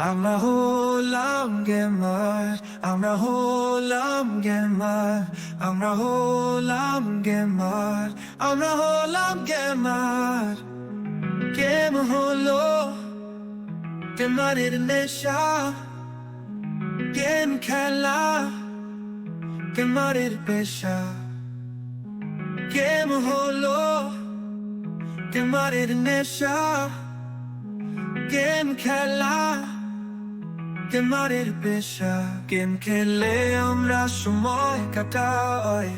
আমরা হলাম গেমার আমরা হলাম গেমার আমরা হলাম গেমার আমরা হলাম গেমার গেম হলো গেমারের নেশা গেম খেলা গেমারের পেশা গেম হলো গেমারের নেশা গেম খেলা গেমারের পেশা, গেম খেলে আমরা সময় কাটাই।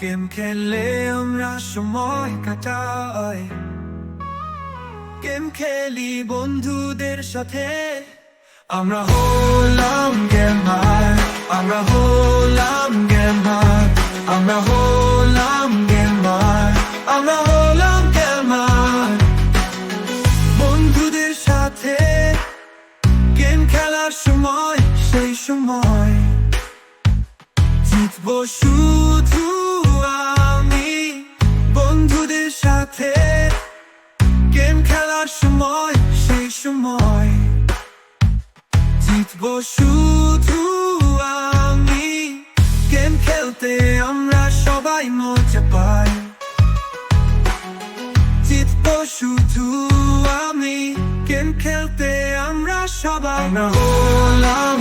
গেম খেলে আমরা সময় কাটাই। গেম খেলি বন্ধুদের সাথে। আমরা হলাম গেমার, আমরা হলাম গেম সময়, সেই সময়। জিতবো শুধু আমি, বন্ধুদের সাথে। গেম খেলার সময়, সেই সময়। জিতবো শুধু সবাই না হলাম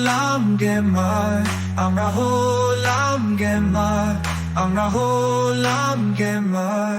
হলাম গেমার আমরা হলাম গেমার আমরা হলাম গেমার